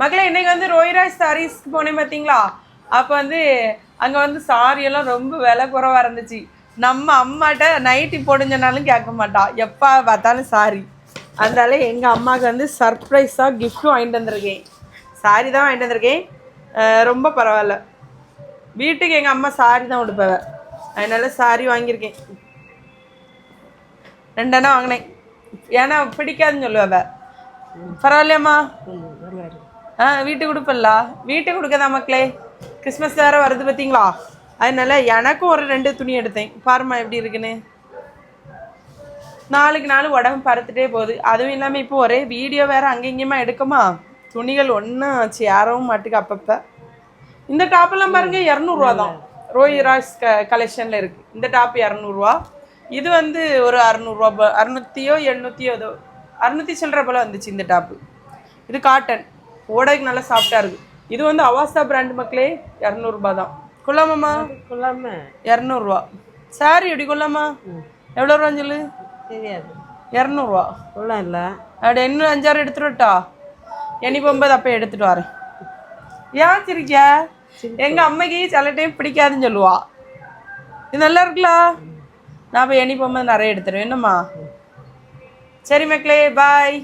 மக்களே இன்னைக்கு வந்து ரோய்ராஜ் சாரீஸ்க்கு போனேன் பார்த்தீங்களா அப்போ வந்து அங்கே வந்து சாரியெல்லாம் ரொம்ப விலை குறவாக இருந்துச்சு. நம்ம அம்மாட்ட நைட்டி போடுஞ்சனாலும் கேட்க மாட்டா. எப்போ பார்த்தாலும் சாரி அதனால எங்கள் அம்மாவுக்கு வந்து சர்ப்ரைஸாக கிஃப்ட்டும் வாங்கிட்டு வந்திருக்கேன். சாரி தான் வாங்கிட்டு வந்திருக்கேன். ரொம்ப பரவாயில்ல. வீட்டுக்கு எங்கள் அம்மா சாரி தான் உடுப்பவ. அதனால சாரி வாங்கியிருக்கேன். ரெண்டெண்ணா வாங்கினேன். ஏன்னா பிடிக்காதுன்னு சொல்லுவ பரவாயில்லையாம்மா? ஆ வீட்டு கொடுப்பல்ல வீட்டுக்கு கொடுக்கதா மக்களே? கிறிஸ்மஸ் வேறு வருது பார்த்தீங்களா அதனால எனக்கும் ஒரு ரெண்டு துணி எடுத்தேன். பாரும்மா எப்படி இருக்குன்னு. நாளுக்கு நாள் உடம்பு பறத்துட்டே போகுது. அதுவும் இல்லாமல் இப்போ ஒரே வீடியோ வேறு அங்கே இங்கேயுமா எடுக்குமா? துணிகள் ஒன்றும் சேரவும் மாட்டுக்கு அப்பப்போ. இந்த டாப்பெல்லாம் பாருங்க இரநூறுவா தான். ரோஹி ராய்ஸ் க கலெக்ஷனில் இருக்குது இந்த டாப் இரநூறுவா. இது வந்து ஒரு அறநூறுவா அறுநூத்தியோ எழுநூத்தியோ ஏதோ. அறுநூத்தி சில்லற போல் வந்துச்சு இந்த டாப்பு இது காட்டன் ஓடைக்கு நல்லா சாஃப்டாக இருக்குது இது வந்து அவாசா பிராண்ட் மக்களே இரநூறுபா தான். கொல்லாமாம்மா கொள்ளாம. இரநூறுவா. சாரி எப்படி கொல்லாமா எவ்வளோ ரூபான்னு சொல்லு? தெரியாது. இரநூறுவா. கொள்ளாம் இல்லை. அப்படி இன்னும் அஞ்சாறு எடுத்துட்டு போகும்போது அப்போ எடுத்துட்டு வரேன். ஏன் சிரிக்க எங்க அம்மைக்கு சில டைம் பிடிக்காதுன்னு சொல்லுவா. இது நல்லா இருக்குல்ல? நான் எண்ணி போகும்போது நிறைய எடுத்துருவேன் என்னம்மா? சரி மக்களே பாய்